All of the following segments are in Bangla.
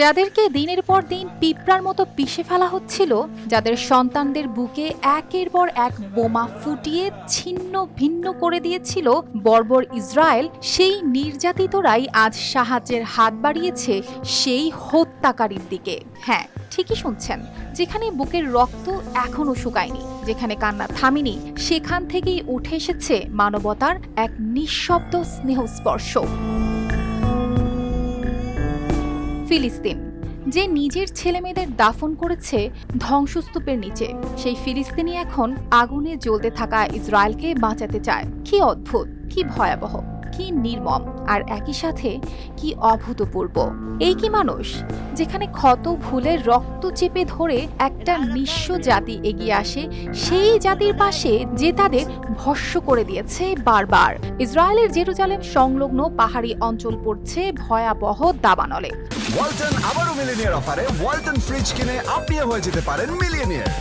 যাদেরকে দিনের পর দিন পিঁপড়ার মতো পিষে ফেলা হচ্ছিল, যাদের সন্তানদের বুকে একের পর এক বোমা ফুটিয়ে ছিন্ন ভিন্ন করে দিয়েছিল বর্বর ইসরায়েল, সেই নির্যাতিতরাই আজ সাহায্যের হাত বাড়িয়েছে সেই হত্যাকারীর দিকে। হ্যাঁ ঠিকই শুনছেন, যেখানে বুকের রক্ত এখনও শুকায়নি, যেখানে কান্না থামিনি, সেখান থেকেই উঠে এসেছে মানবতার এক নিঃশব্দ স্নেহস্পর্শ। ফিলিস্তিন, যে নিজের ছেলেমেয়েদের দাফন করেছে ধ্বংসস্তূপের নিচে। সেই ফিলিস্তিনি এখন আগুনে জ্বলতে থাকা ইসরায়েলকে বাঁচাতে চায়। কি অদ্ভুত, কি ভয়াবহ। কি নির্মম আর একই সাথে কি অভূতপূর্ব। এই কি মানুষ যেখানে ক্ষত ভুলে রক্ত চেপে ধরে একটা নিঃস্ব জাতি এগিয়ে আসে সেই জাতির পাশে যে তাদের ভস্য করে দিয়েছে বারবার। ইসরায়েলের জেরুজালেম সংলগ্ন পাহাড়ি অঞ্চল পড়ছে ভয়াবহ দাবানলে। ওয়ালটন আবারও মিলিনিয়ার অফারে ওয়ালটন ফ্রিজ কিনে আপনিও হয়ে যেতে পারেন মিলিয়নিয়ার।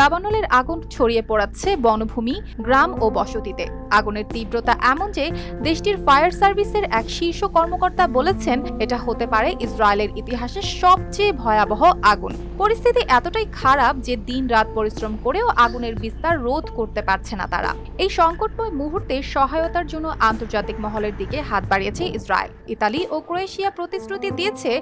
দাবানলের আগুন ছড়িয়ে পড়াচ্ছে বনভূমি গ্রাম ও বসতিতে। আগুনের তীব্রতা এমন যে দেশটির ফায়ার সার্ভিসের এক শীর্ষ কর্মকর্তা বলেছেন, এটা হতে পারে ইসরায়েলের ইতিহাসের সবচেয়ে ভয়াবহ আগুন। পরিস্থিতি এতটাই খারাপ যে দিন রাত পরিশ্রম করেও আগুনের বিস্তার রোধ করতে পারছে না তারা। এই সংকটময় মুহূর্তে সহায়তার জন্য আন্তর্জাতিক মহলের দিকে হাত বাড়িয়েছে ইসরায়েল। ইতালি ও ক্রোয়েশিয়া প্রতিশ্রুতি দিয়েছে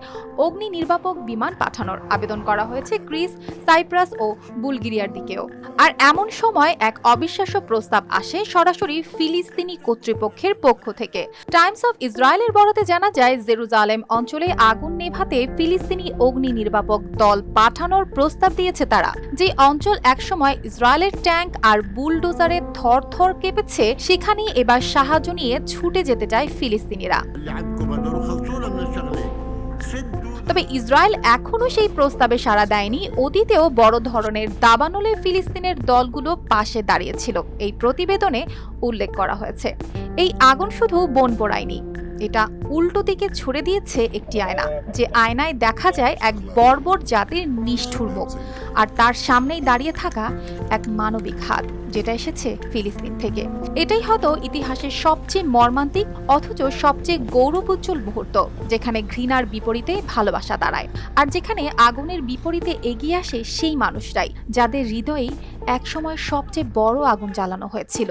অগ্নি নির্বাপক বিমান পাঠানোর। আবেদন করা হয়েছে গ্রিস, সাইপ্রাস ও বুলগেরিয়ার দিকেও। আর এমন সময় এক অবিশ্বাস্য প্রস্তাব আসে সরাসরি ফিলিস্তিনি কর্তৃপক্ষের পক্ষ থেকে। টাইমস অফ ইসরায়েলের বরাতে জানা যায়, জেরুজালেম অঞ্চলে আগুন নেভাতে ফিলিস্তিনি অগ্নি নির্বাপক দল পাঠানোর প্রস্তাব দিয়েছে তারা। যে অঞ্চল একসময় ইসরায়েলের ট্যাঙ্ক আর বুলডোজারে থর থর কেঁপেছে, সেখানেই এবার সাহায্য নিয়ে ছুটে যেতে চায় ফিলিস্তিনিরা। তবে ইসরায়েল এখনও সেই প্রস্তাবে সাড়া দেয়নি। অতীতেও বড় ধরনের দাবানলে ফিলিস্তিনের দলগুলো পাশে দাঁড়িয়েছিল। এই প্রতিবেদনে উল্লেখ করা হয়েছে। এই আগুন শুধু বন পোড়ায়নি এটা উল্টো দিকে ছুড়ে দিয়েছে একটি আয়না, যে আয়নায় দেখা যায় এক বর্বর জাতির নিষ্ঠুর মুখ। আর তার সামনেই দাঁড়িয়ে থাকা এক মানবিক হাত, যেটা এসেছে ফিলিস্তিন থেকে। এটাই হয়তো ইতিহাসের সবচেয়ে মর্মান্তিক অথচ সবচেয়ে গৌরবোজ্জ্বল মুহূর্ত, যেখানে ঘৃণার বিপরীতে ভালোবাসা দাঁড়ায়। আর যেখানে আগুনের বিপরীতে এগিয়ে আসে সেই মানুষরাই, যাদের হৃদয়েই একসময় সবচেয়ে বড় আগুন জ্বালানো হয়েছিল।